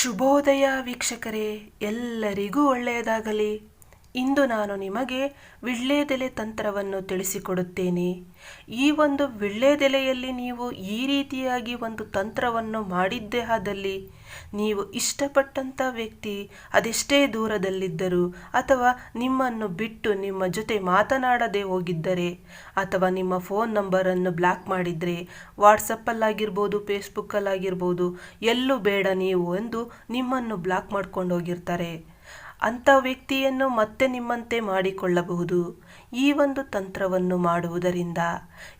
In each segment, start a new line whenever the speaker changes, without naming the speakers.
ಶುಭೋದಯ ವೀಕ್ಷಕರೇ ಎಲ್ಲರಿಗೂ ಒಳ್ಳೆಯದಾಗಲಿ. ಇಂದು ನಾನು ನಿಮಗೆ ವಿಳ್ಳೆದೆಲೆ ತಂತ್ರವನ್ನು ತಿಳಿಸಿಕೊಡುತ್ತೇನೆ. ಈ ಒಂದು ವಿಳ್ಳೆದೆಲೆಯಲ್ಲಿ ನೀವು ಈ ರೀತಿಯಾಗಿ ಒಂದು ತಂತ್ರವನ್ನು ಮಾಡಿದ್ದೇ ಆದಲ್ಲಿ, ನೀವು ಇಷ್ಟಪಟ್ಟಂಥ ವ್ಯಕ್ತಿ ಅದೆಷ್ಟೇ ದೂರದಲ್ಲಿದ್ದರೂ ಅಥವಾ ನಿಮ್ಮನ್ನು ಬಿಟ್ಟು ನಿಮ್ಮ ಜೊತೆ ಮಾತನಾಡದೆ ಹೋಗಿದ್ದರೆ ಅಥವಾ ನಿಮ್ಮ ಫೋನ್ ನಂಬರನ್ನು ಬ್ಲಾಕ್ ಮಾಡಿದರೆ, ವಾಟ್ಸಪ್ಪಲ್ಲಾಗಿರ್ಬೋದು, ಫೇಸ್ಬುಕ್ಕಲ್ಲಾಗಿರ್ಬೋದು, ಎಲ್ಲೂ ಬೇಡ ನೀವು ಎಂದು ನಿಮ್ಮನ್ನು ಬ್ಲಾಕ್ ಮಾಡ್ಕೊಂಡು ಹೋಗಿರ್ತಾರೆ. ಅಂಥ ವ್ಯಕ್ತಿಯನ್ನು ಮತ್ತೆ ನಿಮ್ಮಂತೆ ಮಾಡಿಕೊಳ್ಳಬಹುದು. ಈ ಒಂದು ತಂತ್ರವನ್ನು ಮಾಡುವುದರಿಂದ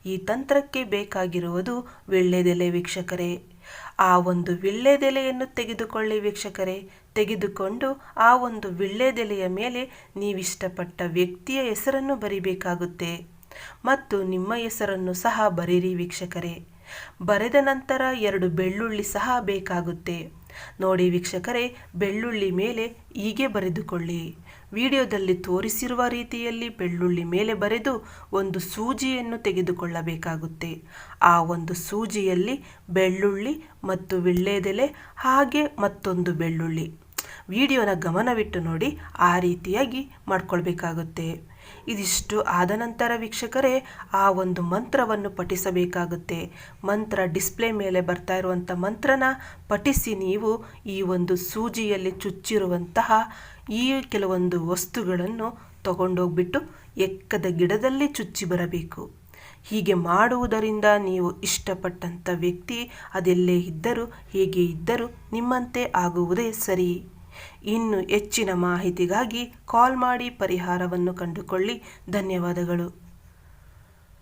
ಈ ತಂತ್ರಕ್ಕೆ ಬೇಕಾಗಿರುವುದು ವಿಳ್ಳೆದೆಲೆ ವೀಕ್ಷಕರೇ. ಆ ಒಂದು ವಿಳ್ಳೆದೆಲೆಯನ್ನು ತೆಗೆದುಕೊಳ್ಳಿ ವೀಕ್ಷಕರೇ. ತೆಗೆದುಕೊಂಡು ಆ ಒಂದು ವಿಳ್ಳೆದೆಲೆಯ ಮೇಲೆ ನೀವಿಷ್ಟಪಟ್ಟ ವ್ಯಕ್ತಿಯ ಹೆಸರನ್ನು ಬರಿಬೇಕಾಗುತ್ತೆ. ಮತ್ತು ನಿಮ್ಮ ಹೆಸರನ್ನು ಸಹ ಬರೀರಿ ವೀಕ್ಷಕರೇ. ಬರೆದ ನಂತರ ಎರಡು ಬೆಳ್ಳುಳ್ಳಿ ಸಹ ಬೇಕಾಗುತ್ತೆ. ನೋಡಿ ವೀಕ್ಷಕರೇ, ಬೆಳ್ಳುಳ್ಳಿ ಮೇಲೆ ಹೀಗೆ ಬರೆದುಕೊಳ್ಳಿ. ವಿಡಿಯೋದಲ್ಲಿ ತೋರಿಸಿರುವ ರೀತಿಯಲ್ಲಿ ಬೆಳ್ಳುಳ್ಳಿ ಮೇಲೆ ಬರೆದು ಒಂದು ಸೂಜಿಯನ್ನು ತೆಗೆದುಕೊಳ್ಳಬೇಕಾಗುತ್ತೆ. ಆ ಒಂದು ಸೂಜಿಯಲ್ಲಿ ಬೆಳ್ಳುಳ್ಳಿ ಮತ್ತು ವಿಳ್ಳೆದೆಲೆ, ಹಾಗೆ ಮತ್ತೊಂದು ಬೆಳ್ಳುಳ್ಳಿ. ವಿಡಿಯೋನ ಗಮನವಿಟ್ಟು ನೋಡಿ, ಆ ರೀತಿಯಾಗಿ ಮಾಡ್ಕೊಳ್ಬೇಕಾಗುತ್ತೆ. ಇದಿಷ್ಟು ಆದ ನಂತರ ವೀಕ್ಷಕರೇ, ಆ ಒಂದು ಮಂತ್ರವನ್ನು ಪಠಿಸಬೇಕಾಗುತ್ತೆ. ಮಂತ್ರ ಡಿಸ್ಪ್ಲೇ ಮೇಲೆ ಬರ್ತಾ ಇರುವಂಥ ಮಂತ್ರನ ಪಠಿಸಿ ನೀವು ಈ ಒಂದು ಸೂಜಿಯಲ್ಲಿ ಚುಚ್ಚಿರುವಂತಹ ಈ ಕೆಲವೊಂದು ವಸ್ತುಗಳನ್ನು ತಗೊಂಡೋಗ್ಬಿಟ್ಟು ಎಕ್ಕದ ಗಿಡದಲ್ಲಿ ಚುಚ್ಚಿ ಬರಬೇಕು. ಹೀಗೆ ಮಾಡುವುದರಿಂದ ನೀವು ಇಷ್ಟಪಟ್ಟಂಥ ವ್ಯಕ್ತಿ ಅದೆಲ್ಲೇ ಇದ್ದರೂ, ಹೇಗೆ ಇದ್ದರೂ ನಿಮ್ಮಂತೆ ಆಗುವುದೇ ಸರಿ. ಇನ್ನು ಹೆಚ್ಚಿನ ಮಾಹಿತಿಗಾಗಿ ಕಾಲ್ ಮಾಡಿ ಪರಿಹಾರವನ್ನು ಕಂಡುಕೊಳ್ಳಿ. ಧನ್ಯವಾದಗಳು.